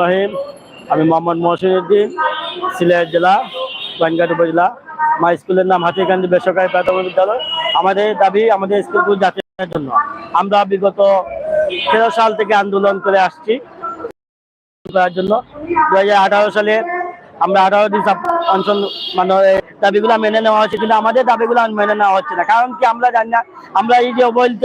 রহিম আমি মোহাম্মদ মহসিন উদ্দিন সিলেট জেলা গোয়েনঘাট উপজেলা। আমার স্কুলের নাম হাতিকান্দি বেসরকারি প্রাথমিক বিদ্যালয়। আমাদের দাবি আমাদের স্কুলগুলো জাতীয় জন্য। আমরা বিগত তেরো সাল থেকে আন্দোলন করে আসছি করার জন্য। দু হাজার আঠারো সালে আমরা আঠারো দিন অঞ্চল মানে দাবিগুলো মেনে নেওয়া হচ্ছে কিন্তু আমাদের দাবিগুলো মেনে নেওয়া হচ্ছে না। কারণ কি আমরা জানি না, আমরা এই যে অবহেলিত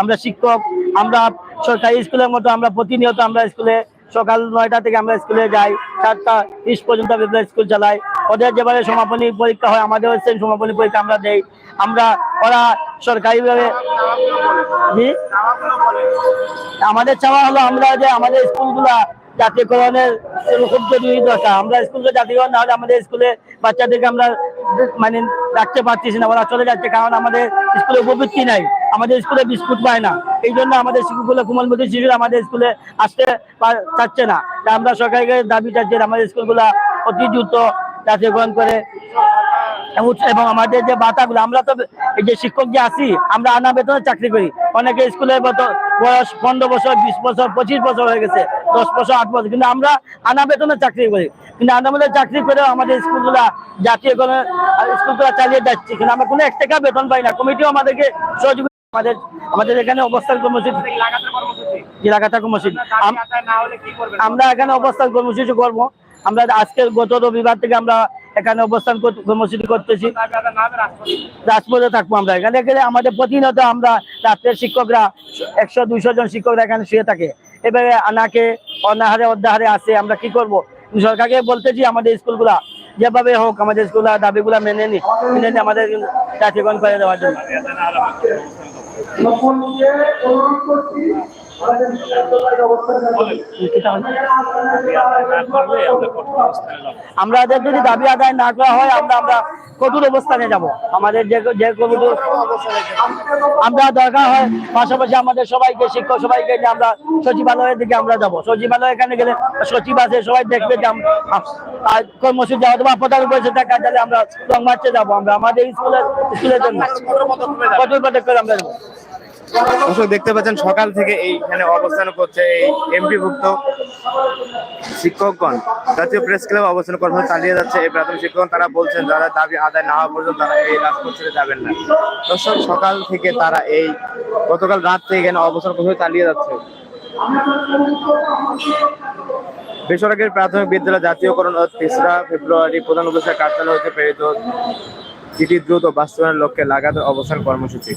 আমরা শিক্ষক, আমরা সরকারি স্কুলের মতো আমরা প্রতিনিয়ত আমরা স্কুলে সকাল নয়টা থেকে আমরা স্কুলে যাই চারটা তিরিশ পর্যন্ত স্কুল চালাই। ওদের যেভাবে সমাপনী পরীক্ষা হয় আমাদের হচ্ছে সমাপনী পরীক্ষা আমরা দেই। আমরা, ওরা সরকারিভাবে? আমাদের চাওয়া হলো আমরা যে আমাদের স্কুলগুলা জাতীয়করণের খুব জরুরি দরকার। আমরা স্কুলকে জাতীয়করণ না হলে আমাদের স্কুলে বাচ্চাদেরকে আমরা মানে রাখতে পারতেছি না, ওরা চলে যাচ্ছে, কারণ আমাদের স্কুলে উপবৃত্তি নাই। আমাদের স্কুলে বিস্কুট পায় না। এই জন্য আমাদের শিশুগুলো কোমলমতি শিশুরা আমাদের স্কুলে আসতে চাচ্ছে না। তা আমরা সরকারকে দাবি চাচ্ছি আমাদের স্কুলগুলা অতি দ্রুত জাতীয়করণ করে। এবং আমাদের যে বাতাগুলো আমরা তো এই যে শিক্ষক যে আছি, আমরা আনা বেতনে চাকরি করি। অনেকে স্কুলের মতো বয়স পনেরো বছর, বিশ বছর, পঁচিশ বছর হয়ে গেছে, দশ বছর, আট বছর। কিন্তু আমরা আনা বেতনে চাকরি করি। কিন্তু আনা বেতনে চাকরি করেও আমাদের স্কুলগুলা জাতীয় স্কুলগুলা চালিয়ে যাচ্ছে। কিন্তু আমরা কোনো এক টাকা বেতন পাই না। কমিটিও আমাদেরকে সহযোগিতা আমাদের আমাদের এখানে অবস্থান কর্মসূচি জি, লাগাতার কর্মসূচি আমরা এখানে অবস্থান কর্মসূচি করব। আমরা আজকে গত রবিবার থেকে আমরা এখানে অবস্থান কর- কর্মসূচি করতেছি। রাজপথে থাকব আমরা। এখানে গেলে আমাদের প্রতিনিয়ত আমরা রাত্রের শিক্ষকরা একশো দুইশো জন শিক্ষকরা এখানে শুয়ে থাকে। এবারে আনাকে অনাহারে অধ্যাহারে আছে আমরা কি করব? সরকারকে বলতেছি আমাদের স্কুলগুলা যেভাবে হোক আমাদের স্কুল দাবিগুলো মেনে নি মেনে নি আমাদের জাতীয়করণ করে দেওয়ার জন্য। আমাদের যদি দাবি আদায় না করা হয়, আমরা আমরা কঠোর অবস্থানে যাব। আমাদের যে যে আমরা দরকার হয় পাশাপাশি আমাদের সবাইকে, শিক্ষক সবাইকে নিয়ে আমরা সচিবালয়ের দিকে আমরা যাব। সচিবালয় এখানে গেলে সচিব আছে, সবাই দেখবে যে কর্মসূচি অথবা প্রধান উপস্থিত থাকা গেলে আমরা লং মার্চে যাব। আমরা আমাদের স্কুলের স্কুলের জন্য কঠোর পদক্ষেপ আমরা নেব। দর্শক দেখতে পাচ্ছেন সকাল থেকে এইখানে অবস্থান করছে এই এমপিভুক্ত শিক্ষকগণ। জাতীয় প্রেস ক্লাব অবস্থান কর্মসূচি চালিয়ে যাচ্ছে। এই প্রাথমিক শিক্ষকগণ, তারা বলছেন, যারা দাবি আদায় না হওয়া পর্যন্ত তারা এই রাজপথ ছেড়ে যাবেন না। দর্শক, সকাল থেকে তারা এই গতকাল রাত থেকে এখানে অবস্থান কর্মসূচি চালিয়ে যাচ্ছে। বেসরকারি প্রাথমিক বিদ্যালয় জাতীয়করণ ও তেসরা ফেব্রুয়ারি প্রধান উপদেষ্টার কার্যালয় হতে প্রেরিত চিঠি দ্রুত বাস্তবায়নের লক্ষ্যে লাগাতার অবস্থান কর্মসূচি।